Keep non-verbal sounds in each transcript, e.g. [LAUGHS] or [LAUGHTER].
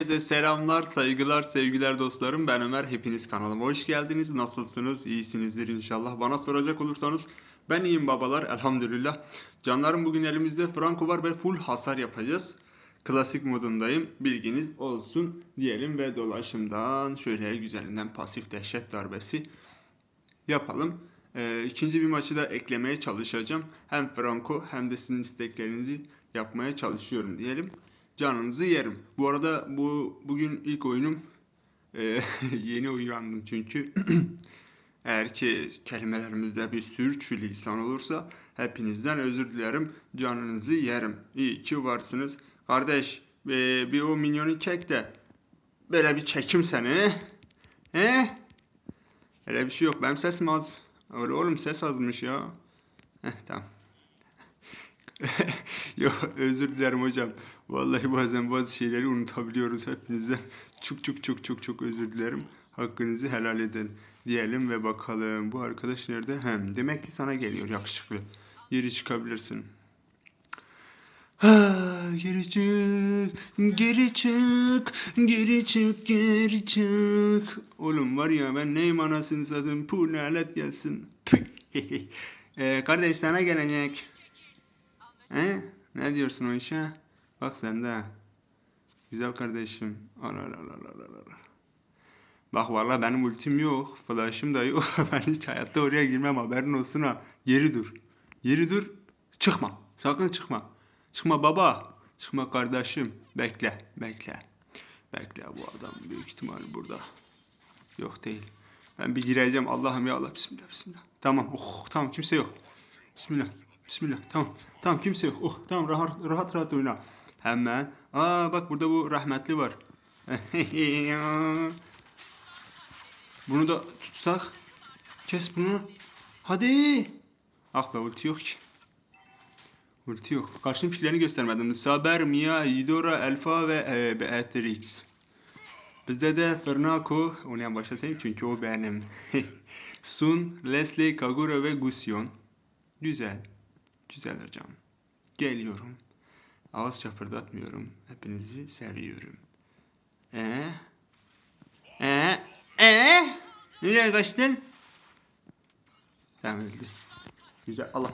Herkese selamlar, saygılar, sevgiler dostlarım. Ben Ömer. Hepiniz kanalıma hoş geldiniz. Nasılsınız? İyisinizdir inşallah. Bana soracak olursanız ben iyiyim babalar. Elhamdülillah. Canlarım bugün elimizde Franco var ve full hasar yapacağız. Klasik modundayım. Bilginiz olsun diyelim ve dolaşımdan şöyle güzelinden pasif dehşet darbesi yapalım. Ee, ikinci bir maçı da eklemeye çalışacağım. Hem Franco hem de sizin isteklerinizi yapmaya çalışıyorum diyelim. Canınızı yerim. Bu arada bu bugün ilk oyunum. Ee, [LAUGHS] yeni uyandım çünkü. [CLEARS THROAT] Eğer ki kelimelerimizde bir sürçülisan olursa hepinizden özür dilerim. Canınızı yerim. İyi ki varsınız. Kardeş ee, bir o minyonu çek de böyle bir çekim seni. He? Öyle bir şey yok. Benim sesim az. Öyle oğlum ses azmış ya. Heh tamam. [LAUGHS] Yok özür dilerim hocam. Vallahi bazen bazı şeyleri unutabiliyoruz hepinizden. Çok çok çok çok çok özür dilerim. Hakkınızı helal edin diyelim ve bakalım. Bu arkadaş nerede? Hem demek ki sana geliyor yakışıklı. Geri çıkabilirsin. Ha, geri çık, geri çık, geri çık, geri çık. Oğlum var ya ben neyim anasını satayım, puh lanet gelsin. [LAUGHS] ee, kardeş sana gelecek. He? Ne diyorsun o işe? Bak sen de. Güzel kardeşim. Al al al al al. Bak valla benim ultim yok. Flash'ım da yok. [LAUGHS] ben hiç hayatta oraya girmem haberin olsun ha. Geri dur. Geri dur. Çıkma. Sakın çıkma. Çıkma baba. Çıkma kardeşim. Bekle. Bekle. Bekle bu adam büyük ihtimal burada. Yok değil. Ben bir gireceğim. Allah'ım ya Allah. Bismillah bismillah. Tamam. Oh tamam kimse yok. Bismillah. Bismillah. Tamam. Tamam kimse yok. Oh tamam rahat rahat rahat oyna. Hemen. Aa bak burada bu rahmetli var. [LAUGHS] bunu da tutsak. Kes bunu. Hadi. Ah be ulti yok ki. Ulti yok. Karşının fikirlerini göstermedim. Saber, Mia, Idora, Alfa ve e, Beatrix. Bizde de Fernako, onu en çünkü o benim. [LAUGHS] Sun, Leslie, Kagura ve Gusyon. Güzel. Güzel hocam. Geliyorum. Ağız çapırdatmıyorum. Hepinizi seviyorum. Ee? Ee? Ee? Nereye kaçtın? Tamam öldü. Güzel. Allah.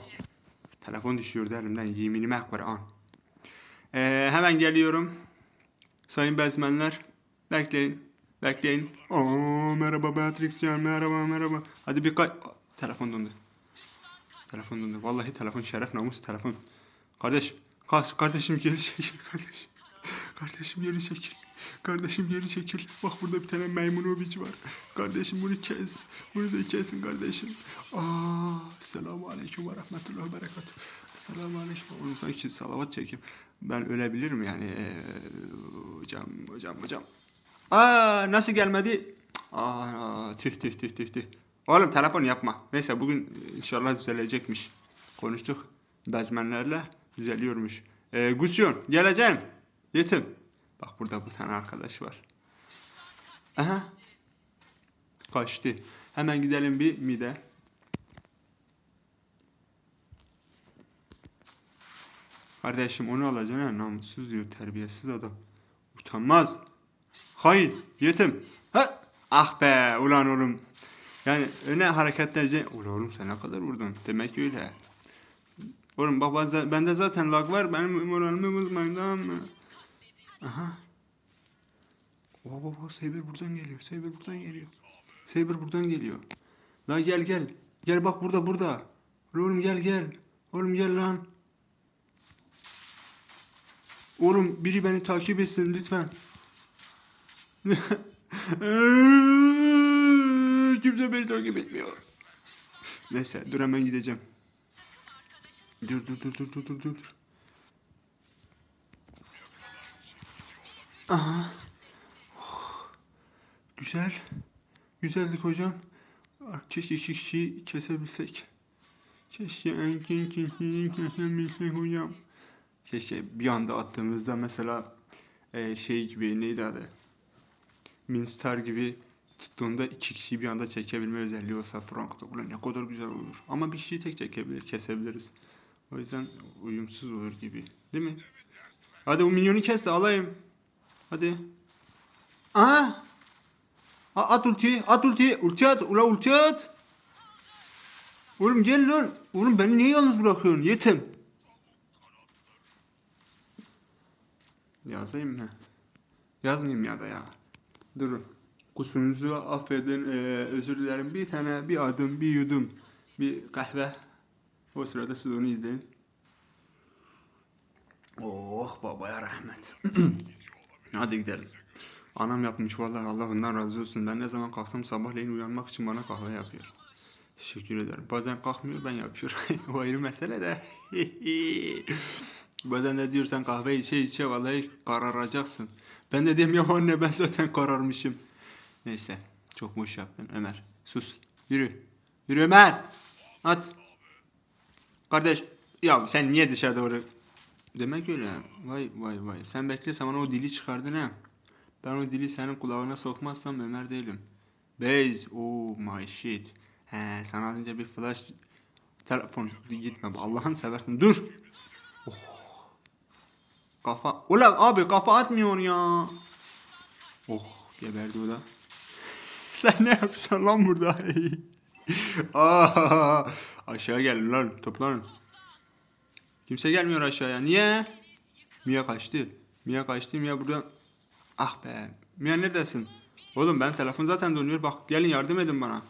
Telefon düşüyordu elimden. Yeminime Kur'an. Ee, hemen geliyorum. Sayın bezmenler. Bekleyin. Bekleyin. Oo, merhaba Beatrix Can. Merhaba merhaba. Hadi bir kay... Telefon dondu. Telefon dondu. Vallahi telefon şeref namus telefon. Kardeş. Kas, kardeşim geri çekil kardeşim. Kardeşim geri çekil. Kardeşim geri çekil. Bak burada bir tane Maymunovic var. Kardeşim bunu kes. Bunu da kesin kardeşim. Aa, selamu aleyküm ve rahmetullahi ve berekatuhu. Selamu aleyküm. Oğlum sanki salavat çekeyim. Ben ölebilirim yani. Ee, hocam, hocam, hocam. Aa, nasıl gelmedi? Aa, tüh tüh tüh tüh tüh. Oğlum telefon yapma. Neyse bugün inşallah düzelecekmiş. Konuştuk bezmenlerle. Düzeliyormuş. Ee, Gusyon geleceğim. Yetim. Bak burada bir tane arkadaş var. Aha. Kaçtı. Hemen gidelim bir mide. Kardeşim onu alacaksın ha namussuz diyor terbiyesiz adam. Utanmaz. Hain. Yetim. Ha. Ah be ulan oğlum. Yani öne hareketlerce ulan oğlum sen ne kadar vurdun. Demek öyle. Oğlum bak bende zaten lag var. Benim moralimi bozmayın tamam mı? Aha. Oo baba Saber buradan geliyor. Saber buradan geliyor. Saber buradan geliyor. Lan gel gel. Gel bak burada burada. Oğlum gel gel. Oğlum gel lan. Oğlum biri beni takip etsin lütfen. [LAUGHS] [LAUGHS] Kimse beni takip etmiyor. Neyse dur hemen gideceğim. Dur dur dur dur dur dur dur. Aha. Oh. Güzel. Güzeldik hocam. Ah, Keşke kişiyi kesebilsek. Keşke erkek kişiyi kesebilsek hocam. Keşke bir anda attığımızda mesela e, şey gibi neydi adı? Minstar gibi tuttuğunda iki kişiyi bir anda çekebilme özelliği olsa Frank'ta ulan ne kadar güzel olur. Ama bir kişiyi tek çekebilir, kesebiliriz. O yüzden uyumsuz olur gibi. Değil mi? Hadi o minyonu kes de alayım. Hadi. Aha. At ultiyi, at ultiyi, ulti at, ula ulti at. Oğlum gel lan. Oğlum beni niye yalnız bırakıyorsun? Yetim. Yazayım mı? Yazmayayım ya da ya. Durun. Kusurunuzu affedin. Ee, özür dilerim. Bir tane, bir adım, bir yudum, bir kahve. O sırada siz onu izleyin. Oh babaya rahmet. [CLEARS THROAT] Hadi gidelim. Anam yapmış vallahi Allah ondan razı olsun. Ben ne zaman kalksam sabahleyin uyanmak için bana kahve yapıyor. Teşekkür ederim. Bazen kalkmıyor ben yapıyorum. [LAUGHS] o ayrı mesele de. [LAUGHS] Bazen de diyorsan kahve içe içe vallahi kararacaksın. Ben de diyorum ya anne ben zaten kararmışım. Neyse çok boş yaptın Ömer. Sus. Yürü. Yürü Ömer. At. Kardeş ya sen niye dışarı doğru Demek öyle. Vay vay vay. Sen bekle sen bana o dili çıkardın ha. Ben o dili senin kulağına sokmazsam Ömer değilim. Base. Oh my shit. He sana az önce bir flash telefon gitme. Allah'ın seversin. Dur. Oh. Kafa. Ulan abi kafa atmıyor ya. Oh geberdi o da. [LAUGHS] Sen ne yapıyorsun lan burada? [LAUGHS] Aa, aşağı gelin lan toplanın. Kimse gelmiyor aşağıya. Niye? Mia kaçtı. Mia kaçtı. Mia buradan. Ah be. Mia neredesin? Oğlum ben telefon zaten dönüyor. Bak gelin yardım edin bana.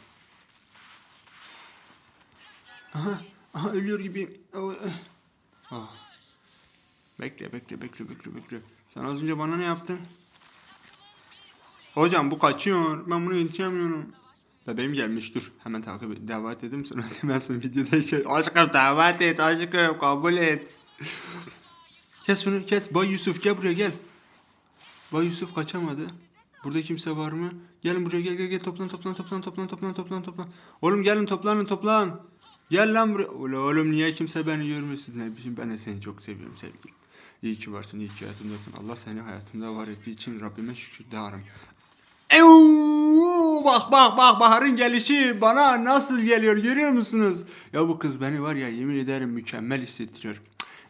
Aha. Aha ölüyor gibi. Ah. Bekle bekle bekle bekle bekle. Sen az önce bana ne yaptın? Hocam bu kaçıyor. Ben bunu yetişemiyorum. Bebeğim gelmiş dur. Hemen takip et. Davet edeyim sonra demezsin [LAUGHS] videodayken. Aşkım davet et aşkım kabul et. kes şunu kes. Bay Yusuf gel buraya gel. Bay Yusuf kaçamadı. Burada kimse var mı? Gelin buraya gel gel gel toplan toplan toplan toplan toplan toplan toplan. Oğlum gelin toplanın toplan. Gel lan buraya. Oğlum niye kimse beni görmesin? Ne bileyim ben de seni çok seviyorum sevgilim. İyi ki varsın, iyi ki hayatımdasın. Allah seni hayatımda var ettiği için Rabbime şükür darım. Euu, bak bak bak Bahar'ın gelişi bana nasıl geliyor görüyor musunuz? Ya bu kız beni var ya yemin ederim mükemmel hissettiriyor.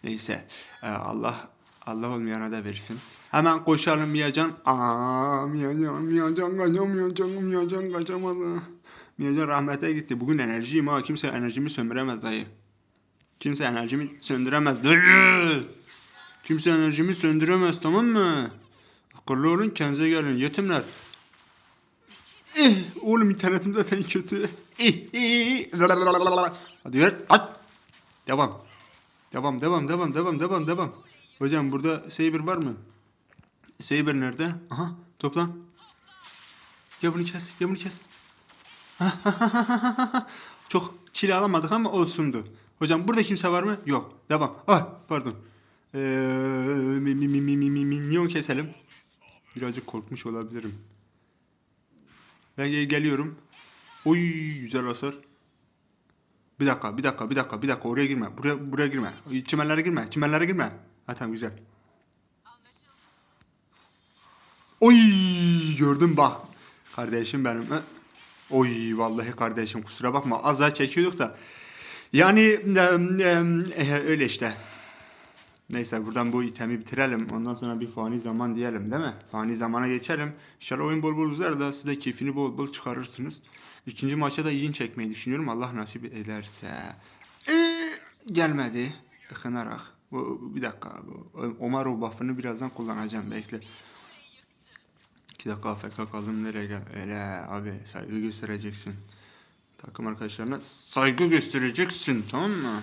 Neyse e, Allah Allah olmayana da versin. Hemen koşalım Miyacan. Aa Miyacan Miyacan kaçamayacan Miyacan kaçamadı. Miyacan rahmete gitti. Bugün enerjiyim ha. Kimse enerjimi söndüremez dayı. Kimse enerjimi söndüremez. Kimse enerjimi söndüremez tamam mı? Akıllı olun kendinize gelin yetimler. Eh, oğlum internetim zaten kötü. Eh, eh, eh. Hadi ver. At. Devam. Devam, devam, devam, devam, devam, devam. Hocam burada Saber var mı? Saber nerede? Aha, toplan. Gel bunu kes, gel bunu kes. Çok kill alamadık ama olsundu. Hocam burada kimse var mı? Yok. Devam. Ah, pardon. Ee, mi, mi, mi, mi, mi, minyon keselim. Birazcık korkmuş olabilirim. Ben gel- geliyorum. Oy güzel hasar. Bir dakika, bir dakika, bir dakika, bir dakika oraya girme. Buraya buraya girme. Çimenlere girme. Çimenlere girme. Ha tamam güzel. Oy gördüm bak. Kardeşim benim. Oy vallahi kardeşim kusura bakma. Az daha çekiyorduk da. Yani eh, öyle işte. Neyse buradan bu itemi bitirelim. Ondan sonra bir fani zaman diyelim değil mi? Fani zamana geçelim. İnşallah oyun bol bol uzar da siz de keyfini bol bol çıkarırsınız. İkinci maça da yiyin çekmeyi düşünüyorum. Allah nasip ederse. Ee, gelmedi. Ikınarak. Bu, bir dakika. Omaro buff'ını birazdan kullanacağım. Bekle. İki dakika AFK kaldım. Nereye gel? Öyle abi saygı göstereceksin. Takım arkadaşlarına saygı göstereceksin. Tamam mı?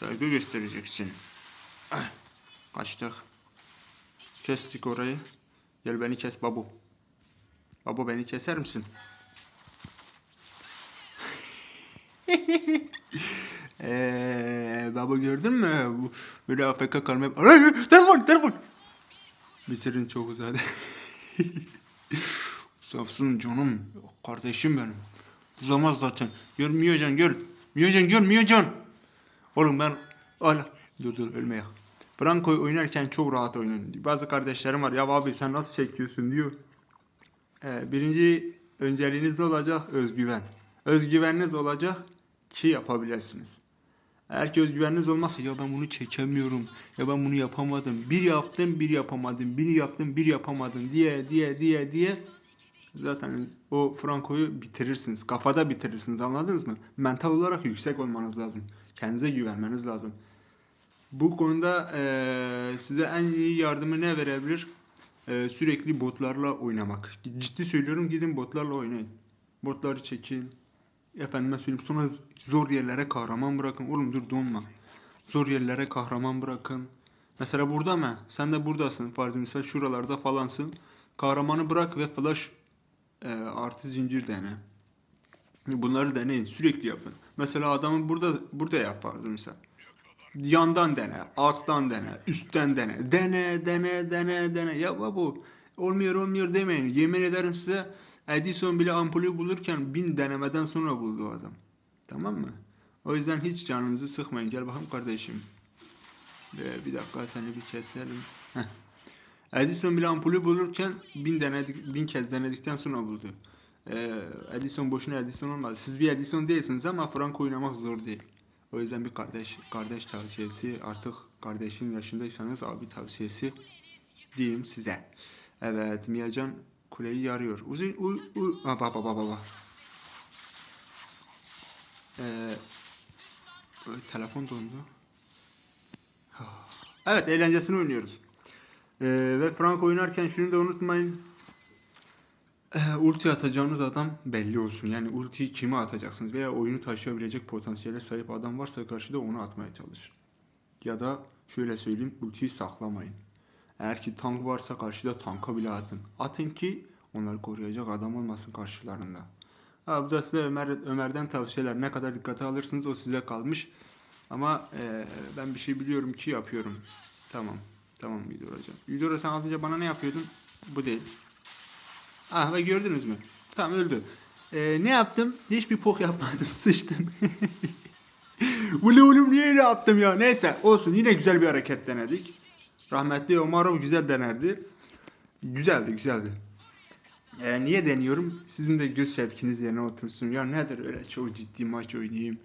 Saygı göstereceksin. Ah, Kaçtık. Kestik orayı. Gel beni kes babu. Babu beni keser misin? [LAUGHS] Eee baba gördün mü? Bu böyle AFK kalmaya... Ay, Telefon telefon. Bitirin çok uzadı. [LAUGHS] Safsın canım. Kardeşim benim. Uzamaz zaten. Gör Miyocan gör. Miyocan gör Miyocan. Oğlum ben... Hala. Dur dur ölmeye. Branko oynarken çok rahat oynayın. Bazı kardeşlerim var ya abi sen nasıl çekiyorsun diyor. Ee, birinci önceliğiniz ne olacak? Özgüven. Özgüveniniz olacak ki yapabilirsiniz. Eğer ki özgüveniniz olmazsa ya ben bunu çekemiyorum. Ya ben bunu yapamadım. Bir yaptım bir yapamadım. Bir yaptım bir yapamadım diye diye diye diye zaten o Franco'yu bitirirsiniz. Kafada bitirirsiniz anladınız mı? Mental olarak yüksek olmanız lazım. Kendinize güvenmeniz lazım. Bu konuda eee, size en iyi yardımı ne verebilir? Eee, sürekli botlarla oynamak. Ciddi söylüyorum gidin botlarla oynayın. Botları çekin. Efendime söyleyeyim sonra zor yerlere kahraman bırakın. Oğlum dur donma. Zor yerlere kahraman bırakın. Mesela burada mı? Sen de buradasın. Farz misal şuralarda falansın. Kahramanı bırak ve flash eee, artı zincir dene. Bunları deneyin. Sürekli yapın. Mesela adamı burada burada yap farz misal. Yandan dene, alttan dene, üstten dene. Dene, dene, dene, dene. Ya bu olmuyor olmuyor demeyin. Yemin ederim size Edison bile ampulü bulurken bin denemeden sonra buldu adam. Tamam mı? O yüzden hiç canınızı sıkmayın. Gel bakalım kardeşim. Ee, bir dakika seni bir keselim. Heh. Edison bile ampulü bulurken bin denedik, bin kez denedikten sonra buldu. Ee, Edison boşuna Edison olmadı. Siz bir Edison değilsiniz ama Franco oynamak zor değil. O yüzden bir kardeş kardeş tavsiyesi artık kardeşin yaşındaysanız abi tavsiyesi diyeyim size. Evet Miyacan kuleyi yarıyor. Uzun uy uy ha, baba baba baba. Ee, telefon dondu. Evet eğlencesini oynuyoruz. Ee, ve Frank oynarken şunu da unutmayın. Ee, ulti atacağınız adam belli olsun. Yani ultiyi kime atacaksınız veya oyunu taşıyabilecek potansiyele sahip adam varsa karşıda onu atmaya çalışın. Ya da şöyle söyleyeyim ultiyi saklamayın. Eğer ki tank varsa karşıda tanka bile atın. Atın ki onları koruyacak adam olmasın karşılarında. Ha, bu da size Ömer, Ömer'den tavsiyeler. Ne kadar dikkate alırsınız o size kalmış. Ama eee, ben bir şey biliyorum ki yapıyorum. Tamam. Tamam Vidor hocam. Vidor sen az önce bana ne yapıyordun? Bu değil. Ah ve gördünüz mü? Tamam öldü. Ee, ne yaptım? Hiçbir pok yapmadım. [LAUGHS] Sıçtım. [LAUGHS] Ulu oğlum niye öyle yaptım ya? Neyse olsun yine güzel bir hareket denedik. Rahmetli Omarov güzel denerdi. Güzeldi güzeldi. Ee, niye deniyorum? Sizin de göz şevkiniz yerine otursun. Ya nedir öyle çok ciddi maç oynayayım.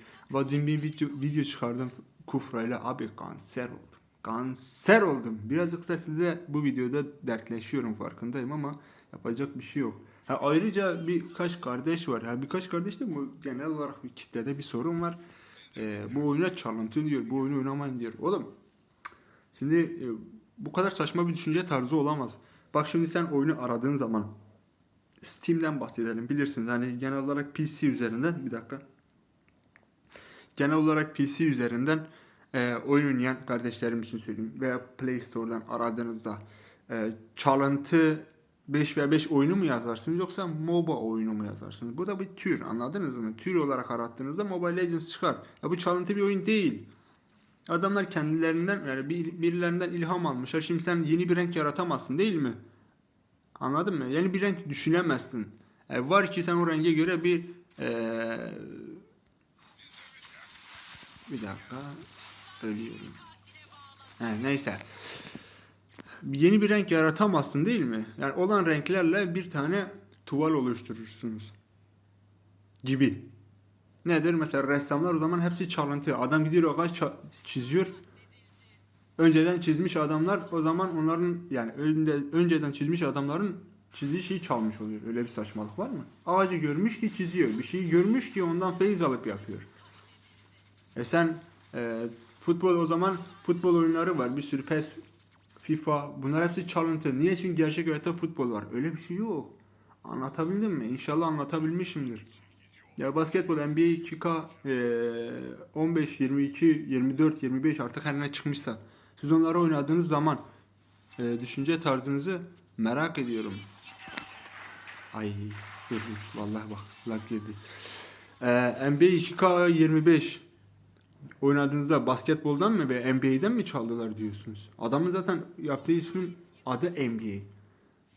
Dün bir video, video çıkardım Kufra'yla. Abi kanser oldum. Kanser oldum. Birazcık da size bu videoda dertleşiyorum farkındayım ama yapacak bir şey yok. Ha, ayrıca birkaç kardeş var. Ha, birkaç kardeş de bu genel olarak bir kitlede bir sorun var. Ee, bu oyuna çalıntı diyor. Bu oyunu oynamayın diyor. Oğlum Şimdi e, bu kadar saçma bir düşünce tarzı olamaz. Bak şimdi sen oyunu aradığın zaman Steam'den bahsedelim. Bilirsiniz hani genel olarak PC üzerinden bir dakika. Genel olarak PC üzerinden e, oyun oynayan kardeşlerim için söyleyeyim veya Play Store'dan aradığınızda e, çalıntı 5 veya 5 oyunu mu yazarsınız yoksa MOBA oyunu mu yazarsınız? Bu da bir tür anladınız mı? Tür olarak arattığınızda Mobile Legends çıkar. Ya bu çalıntı bir oyun değil. Adamlar kendilerinden yani bir, birilerinden ilham almışlar. Şimdi sen yeni bir renk yaratamazsın değil mi? Anladın mı? Yeni bir renk düşünemezsin. E, var ki sen o renge göre bir e, bir dakika ölüyorum. He, neyse. Yeni bir renk yaratamazsın değil mi? Yani olan renklerle bir tane tuval oluşturursunuz. Gibi. Nedir? Mesela ressamlar o zaman hepsi çalıntı. Adam gidiyor ça- çiziyor. Önceden çizmiş adamlar o zaman onların yani önde, önceden çizmiş adamların çizdiği şeyi çalmış oluyor. Öyle bir saçmalık var mı? Ağacı görmüş ki çiziyor. Bir şeyi görmüş ki ondan feyiz alıp yapıyor. E sen e, futbol o zaman futbol oyunları var. Bir sürü PES, FIFA bunlar hepsi çalıntı. Niye? Çünkü gerçek hayatta futbol var. Öyle bir şey yok. Anlatabildim mi? İnşallah anlatabilmişimdir. Ya basketbol NBA 2K eee, 15, 22, 24, 25 artık her ne çıkmışsa siz onları oynadığınız zaman eee, düşünce tarzınızı merak ediyorum. Ay dur dur vallahi bak lag girdi. Eee NBA 2K 25 oynadığınızda basketboldan mı ve NBA'den mi çaldılar diyorsunuz? Adamın zaten yaptığı ismin adı NBA.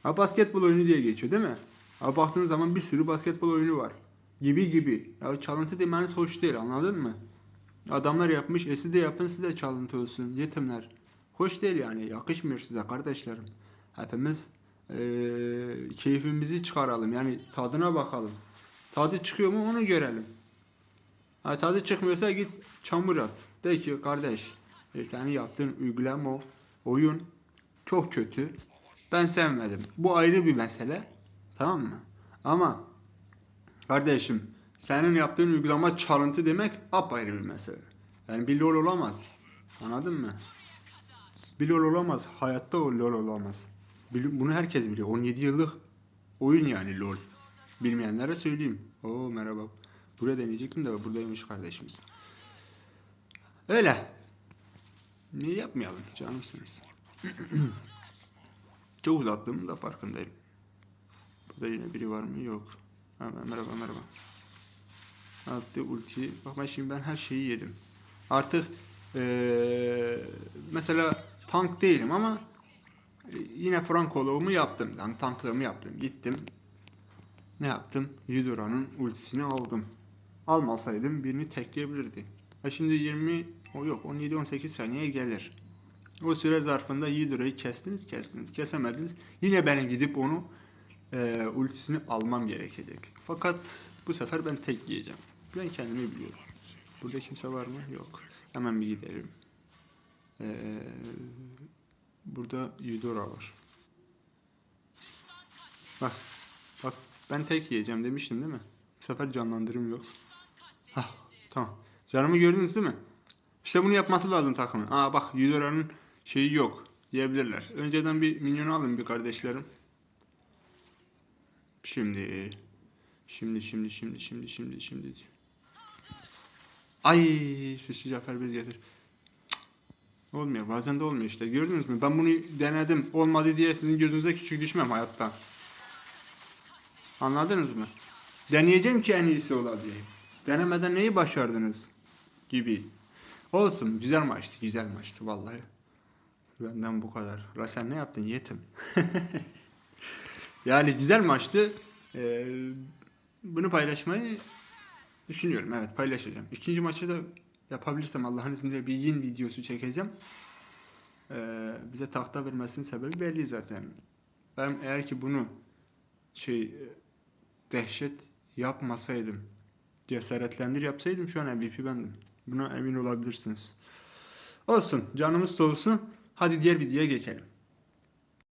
Ha basketbol oyunu diye geçiyor değil mi? Ha baktığınız zaman bir sürü basketbol oyunu var. Gibi gibi. Ya çalıntı demeniz hoş değil anladın mı? Adamlar yapmış, e siz de yapın siz de çalıntı olsun. Yetimler. Hoş değil yani. Yakışmıyor size kardeşlerim. Hepimiz eee, keyfimizi çıkaralım. Yani tadına bakalım. Tadı çıkıyor mu onu görelim. Ha, tadı çıkmıyorsa git çamur at. De ki kardeş e, senin yaptığın uygulama oyun çok kötü. Ben sevmedim. Bu ayrı bir mesele. Tamam mı? Ama kardeşim senin yaptığın uygulama çalıntı demek apayrı bir mesele. Yani bir lol olamaz. Anladın mı? Bir lol olamaz. Hayatta o lol olamaz. Bunu herkes biliyor. 17 yıllık oyun yani lol. Bilmeyenlere söyleyeyim. Oo merhaba. Buraya deneyecektim de buradaymış kardeşimiz. Öyle. Niye yapmayalım canımsınız. [CLEARS THROAT] Çok uzattığımın da farkındayım. Burada yine biri var mı? Yok. Ha, merhaba merhaba. Altta ulti. Bak ben şimdi ben her şeyi yedim. Artık eee, mesela tank değilim ama e, yine Frankoloğumu yaptım. Yani tanklığımı yaptım. Gittim. Ne yaptım? Yudora'nın ultisini aldım. Almasaydım birini tekleyebilirdi. Ha şimdi 20 o yok 17-18 saniye gelir. O süre zarfında Yudora'yı kestiniz kestiniz kesemediniz. Yine benim gidip onu e, ultisini almam gerekecek. Fakat bu sefer ben tek yiyeceğim. Ben kendimi biliyorum. Burada kimse var mı? Yok. Hemen bir gidelim. Ee, burada Eudora var. Bak. Bak ben tek yiyeceğim demiştim değil mi? Bu sefer canlandırım yok. Hah tamam. Canımı gördünüz değil mi? İşte bunu yapması lazım takımın. Aa bak Eudora'nın şeyi yok diyebilirler. Önceden bir minyonu alın bir kardeşlerim. Şimdi şimdi şimdi şimdi şimdi şimdi şimdi Ay sıçtı Cafer bez getir. Cık. Olmuyor bazen de olmuyor işte gördünüz mü ben bunu denedim olmadı diye sizin gözünüze küçük düşmem hayatta. Anladınız mı? Deneyeceğim ki en iyisi olabileyim. Denemeden neyi başardınız? Gibi. Olsun güzel maçtı güzel maçtı vallahi. Benden bu kadar. La sen ne yaptın yetim? [LAUGHS] Yani güzel maçtı. Ee, bunu paylaşmayı düşünüyorum. Evet paylaşacağım. İkinci maçı da yapabilirsem Allah'ın izniyle bir yin videosu çekeceğim. Ee, bize tahta vermesinin sebebi belli zaten. Ben eğer ki bunu şey dehşet yapmasaydım, cesaretlendir yapsaydım şu an MVP bendim. Buna emin olabilirsiniz. Olsun canımız soğusun. Hadi diğer videoya geçelim.